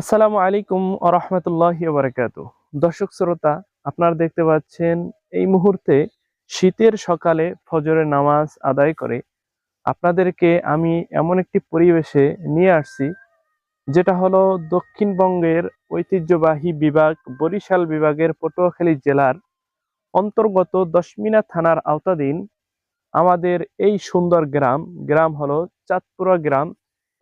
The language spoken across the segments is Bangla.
আসসালামু আলাইকুম আরহামতুল্লাহ বারাকাতু। দর্শক শ্রোতা, আপনারা দেখতে পাচ্ছেন এই মুহূর্তে শীতের সকালে ফজরের নামাজ আদায় করে আপনাদেরকে আমি এমন একটি পরিবেশে নিয়ে আসছি, যেটা হলো দক্ষিণবঙ্গের ঐতিহ্যবাহী বিভাগ, বরিশাল বিভাগের পটুয়াখালী জেলার অন্তর্গত দশমিনা থানার আওতাধীন আমাদের এই সুন্দর গ্রাম। গ্রাম হলো চাঁদপুরা গ্রাম।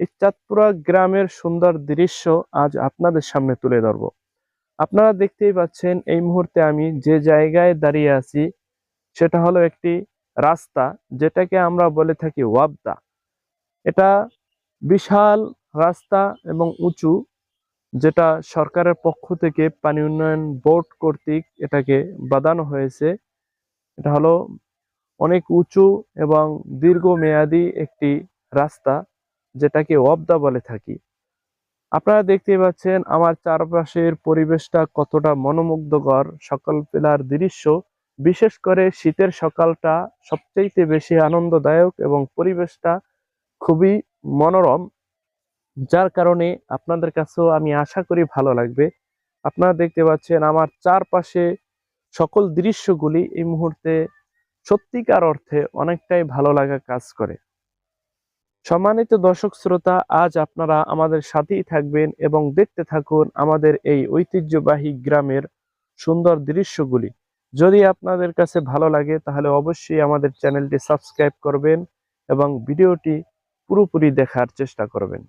এই চাঁদপুরা গ্রামের সুন্দর দৃশ্য আজ আপনাদের সামনে তুলে ধরব। আপনারা দেখতেই পাচ্ছেন, এই মুহূর্তে আমি যে জায়গায় দাঁড়িয়ে আছি, সেটা হলো একটি রাস্তা, যেটাকে আমরা বলে থাকি ওয়াবদা। এটা বিশাল রাস্তা এবং উঁচু, যেটা সরকারের পক্ষ থেকে পানি উন্নয়ন বোর্ড কর্তৃক এটাকে বাঁধানো হয়েছে। এটা হলো অনেক উঁচু এবং দীর্ঘমেয়াদী একটি রাস্তা। যেটাকে ওয়াবদা বলে থাকি। আপনারা দেখতে পাচ্ছেন আমার চারপাশের পরিবেশটা কতটা মনোমুগ্ধকর। সকাল বেলার দৃশ্য, বিশেষ করে শীতের সকালটা সবচাইতে বেশি আনন্দদায়ক এবং পরিবেশটা খুবই মনোরম, যার কারণে আপনাদের কাছেও আমি আশা করি ভালো লাগবে। আপনারা দেখতে পাচ্ছেন আমার চারপাশে সকল দৃশ্যগুলি এই মুহূর্তে সত্যিকার অর্থে অনেকটাই ভালো লাগা কাজ করে। সম্মানিত দর্শক শ্রোতা, আজ আপনারা আমাদের সাথেই থাকবেন এবং দেখতে থাকুন আমাদের এই ঐতিহ্যবাহী গ্রামের সুন্দর দৃশ্যগুলি। যদি আপনাদের কাছে ভালো লাগে, তাহলে অবশ্যই আমাদের চ্যানেলটি সাবস্ক্রাইব করবেন এবং ভিডিওটি পুরোপুরি দেখার চেষ্টা করবেন।